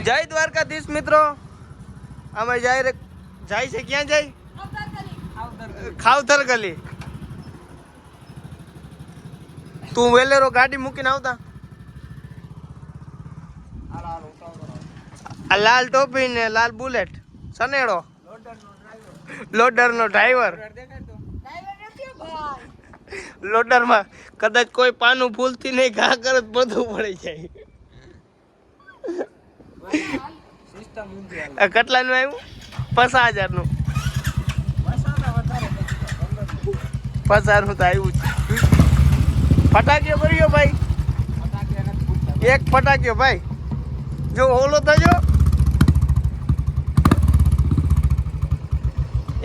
જય દ્વારકાધીશ મિત્રો. અમે જાય જાય છે, ક્યાં જાય? ખાવથર ગલી. તું વેલેરો ગાડી મૂકીને આવતા? આ લાલ ટોપી ને લાલ બુલેટ. સનેડો લોડર નો ડ્રાઈવર. લોડરમાં કદાચ કોઈ પાનું ભૂલથી નહીં, ઘા કરે બધું પડી જાય. કેટલાનું આવ્યું? પચાસ હજારનું પચાસનું તો આવ્યું છે ફટાકીઓ ભર્યો ભાઈ. એક ફટાકીઓ ભાઈ. જો ઓલો થજો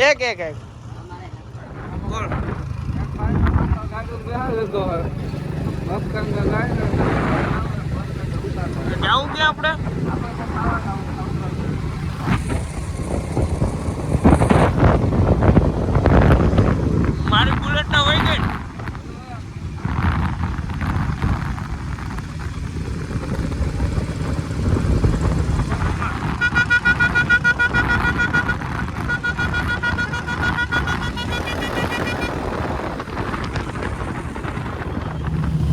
એક એક એક. બોલ જાવું ક્યાં આપણે? મારી બુલેટ ના હોય ગઈ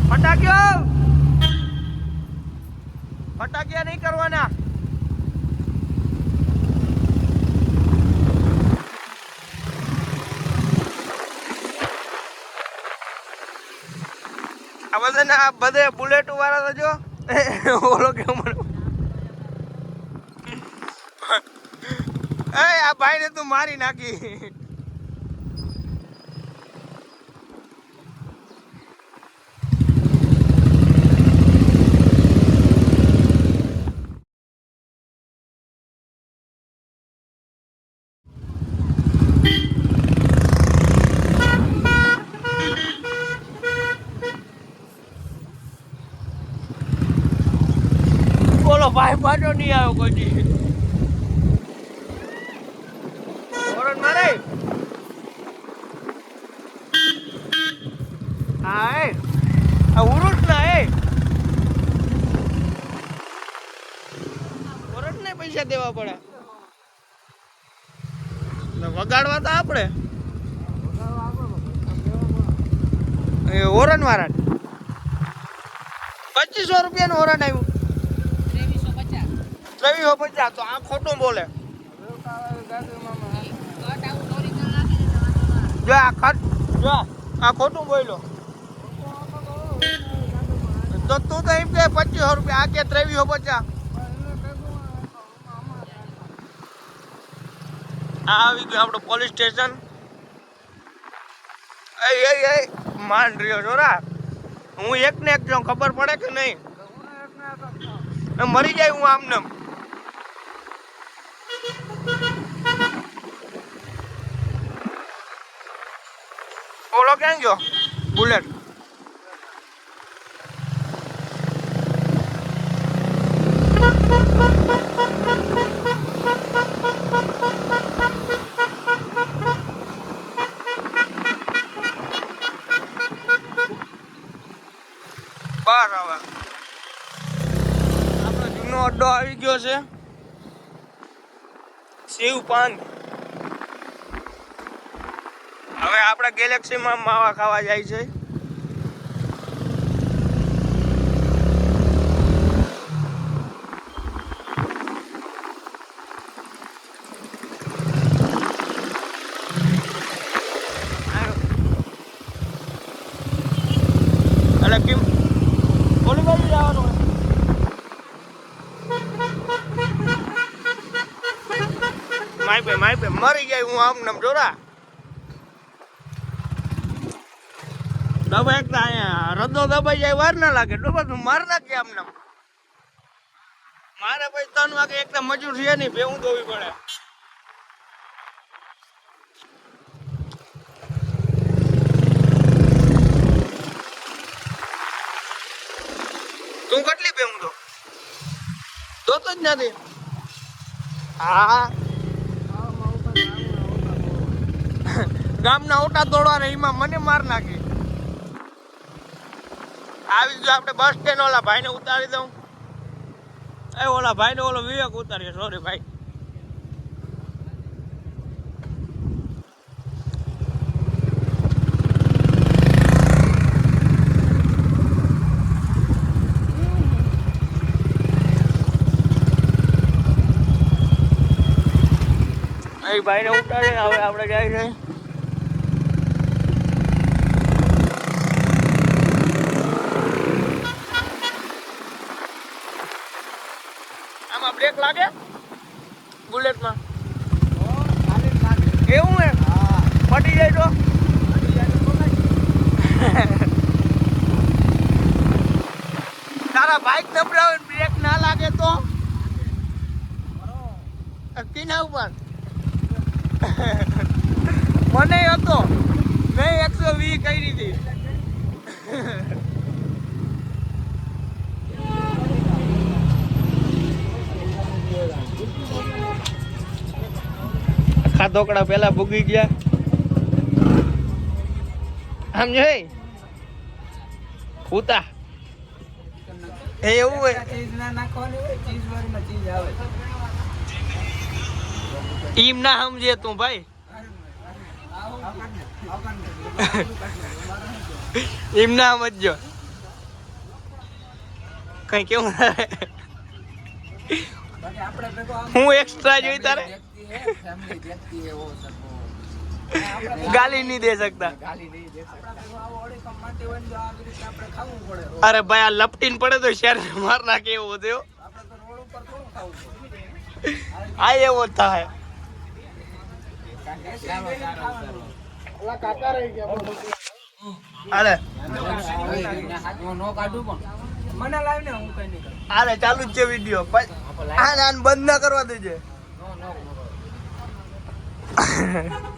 ફટાક્યો! ફટાકિયા નહીં કરવાના. આ બધા ના, આ બધે બુલેટ વાળા તો જો. ઓલો કે એ, આ ભાઈ ને તું મારી નાખી. ભાઈ પાછો નહીં આવ્યો કોઈ દી. હોરન મારે. હા આ ઉરુટ ના એ. હોરન ને પૈસા દેવા પડે. વગાડવા તો આપણે. એ હોરન વાળા પચીસો રૂપિયાનું હોરન આવ્યું ત્રેવીસો પચાસ તો આ ખોટું બોલે. જો આ ખટ જો આ ખોટું બોલ્યો. તો તું તો એમ કે પચીસો રૂપિયા આ કે ત્રેવીસો પચાસ. આ આવી ગયું આપણું પોલીસ સ્ટેશન. એ એ માંડ રહ્યો જોરા હું એક ને એક જો ખબર પડે કે નહીં? મરી જાય હું આમને એમ. ક્યાં ગયો બુલેટ બહાર હવે. આપણો જૂનો અડ્ડો આવી ગયો છે. શિવ પાન હવે આપણે ગેલેક્સીમાં માવા ખાવા જાય છે. મરી જાય હું આમ નમ જોરા. એક અહીંયા રદ્દો દબાઈ જાય, વાર ના લાગે. ડોબા માર નાખી આમ નમ મારે પછી ત્રણ વાગે એક મજૂર છે નહીં ભેવું ધોવી પડે. તું કેટલી ભેવું ધો? ધોતો જ નથી. હા. ગામના ઓટા દોડવાના એમાં મને માર નાખી. આવી જો આપણે બસ સ્ટેન્ડ ઓલા ભાઈને ઉતારી દઉં. એ ઓલા ભાઈને ઓલો વિવેક ઉતારીએ સોરી ભાઈ. ભાઈને ઉતારે હવે આપણે જાય છે બ્રેક લાગે? બુલેટમાં. એવું હે ફટી જાય તો? તારા બાઇક નબળાવે બ્રેક ના લાગે તો? કિના ઉપર. મને હતો. મેં એકસો વીસ કરી હતી. આખા ઢોકળા પેલા ભૂગી ગયા. આમ જોઈ ઉતા. એ એવું હોય. ઈમ ના સમજે તું ભાઈ. એમ ના સમજજો. કઈ કેવું? હું એક્સ્ટ્રા જોઈ તારે? ગાલી નહીં દે શકતા. અરે ભાઈ આ લપટીન પડે તો શેર માર નાખે એવો થયો. આ એવો થાય. અરે. મને લાવ હું કઈ નહીં અરે ચાલુ જ છે વીડિયો આને ના બંધ ના કરવા દેજે.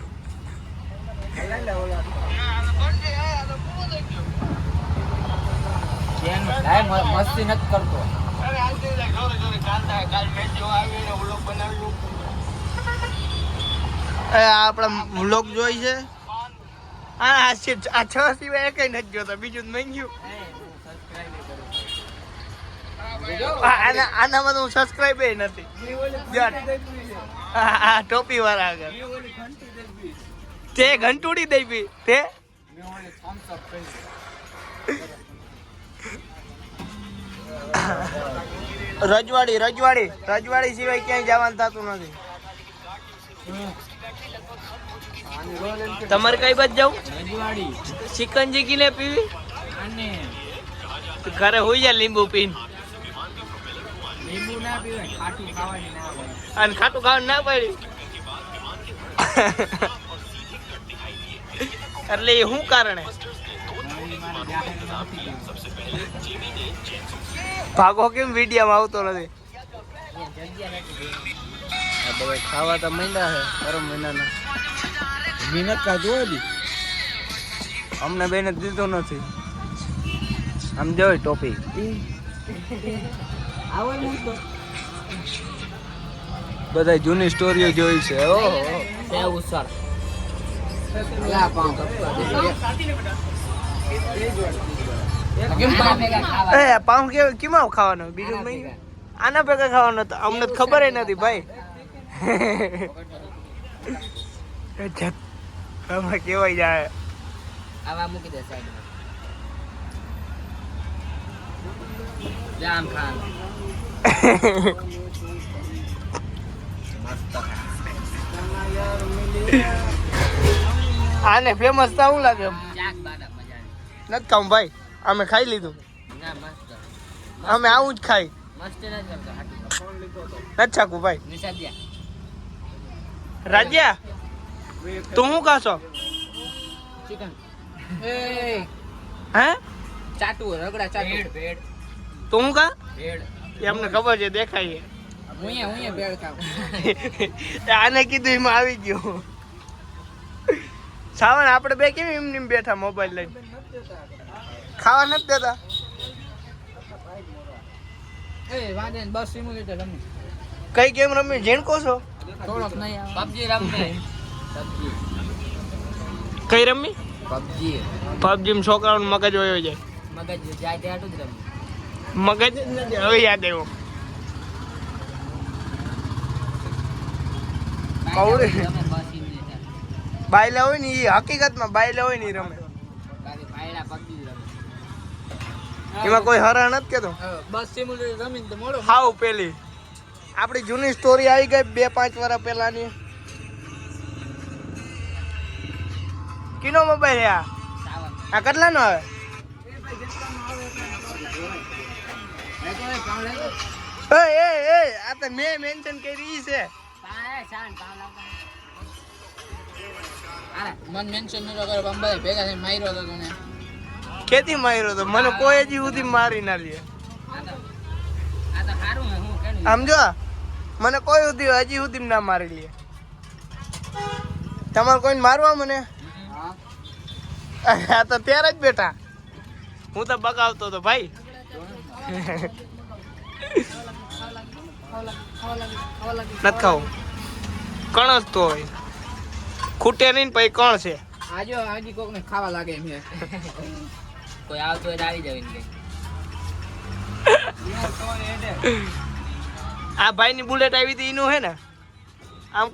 મસ્તી નથી કરતો. એ આપણા વ્લોગ જોઈ છે? આ આ આ છ સિવાય કઈ નથી જોતા. બીજું મંગ્યું. આના આનામાં તો હું સબસ્ક્રાઇબ નથી. આ ટોપી વાળા આગળ. તે ઘંટુડી દઈ પી. તે? રજવાડી રજવાડી. રજવાડી સિવાય ક્યાંય જવાનું થતું નથી. તમારે કઈ બાજુ જવું? ચિકનજી ને પીવી? ઘરે હોઈ જાય લીંબુ પીને. અને ખાટું ખાવાનું ના પડ્યું એટલે એ શું કારણે? ભાગો કેમ વિડીયોમાં આવતો નથી? ખાવા તો મહિના છે ગરમ મહિનાના. મહેનત કાઢો હતી અમને બેને દીધું નથી. આમ જોઈ ટોપી. આવે બધા જૂની સ્ટોરીઓ જોઈ છે ઓ તે પાઉં કેમ પાઉં? ભેગા ખાવા એ પાઉં કે કેમાં ખાવાનો? બીજું આના ભેગા. ખાવાનો તો અમને તો ખબર નથી ભાઈ. આમાં કેવાય જાય. આવા મૂકી દે સાઈડ જામ ખાન આને ફેમસ તો શું લાગે. નત નથી ખાવું ભાઈ. અમે ખાઈ લીધું. અમે આવું જ ખાઈ. નથી છાકું ભાઈ. રાજ્યા તું શું ખાશો? ચિકન હે? ચાટુ રગડા ચાટુ. ભેડ તું હું ખા ભેડ એ અમને ખબર છે દેખાય છે. આને કીધું એમાં આવી ગયો. સાવન આપણે બે કેમ એમ નેમ બેઠા મોબાઈલ લઈને? ખાવા નથી દેતા? કઈ ગેમ રમી જેણકો છો? થોડોક નહીં આવે. પબજી રમતે કઈ રમી? પબજી. પબજી છોકરાઓનું મગજ હોય જાય. મગજ જાય ત્યાં જ રમી મગજ હવે યાદ આવ્યો. બાયલા હોય ને એ હકીકતમાં બાયલા હોય ને રમે. એમાં કોઈ હરણ નથી કેતો? બસ સિમ્યુલેટર રમીને મોડો પેલી. આપણી જૂની સ્ટોરી આવી ગઈ બે પાંચ વર્ષ પહેલાની. કિનો મોબાઈલ આ? કેટલાનો આવે. એ એ આ તો મેં મેન્શન કરી છે. મન મેન્શન ન કરે પણ ભેગા થઈને માર્યો તને. તો? મને કોઈ હજી સુધી મારી ના લે. આમ જો મને કોઈ સુધી હજી સુધી ના મારી લે. તમારે કોઈને મારવા મને? આ તો ત્યારે જ બેઠા. હું તો બગાવતો હતો ભાઈ. નથી ખાવું. કણ જ તો હોય. ખૂટે નહીં ને પછી કણ છે. આજો આજી કોક ને ખાવા લાગે એમ કોઈ આવતો હોય તો આવી ને આ ભાઈની બુલેટ આવી હતી એનું હે ને? આમ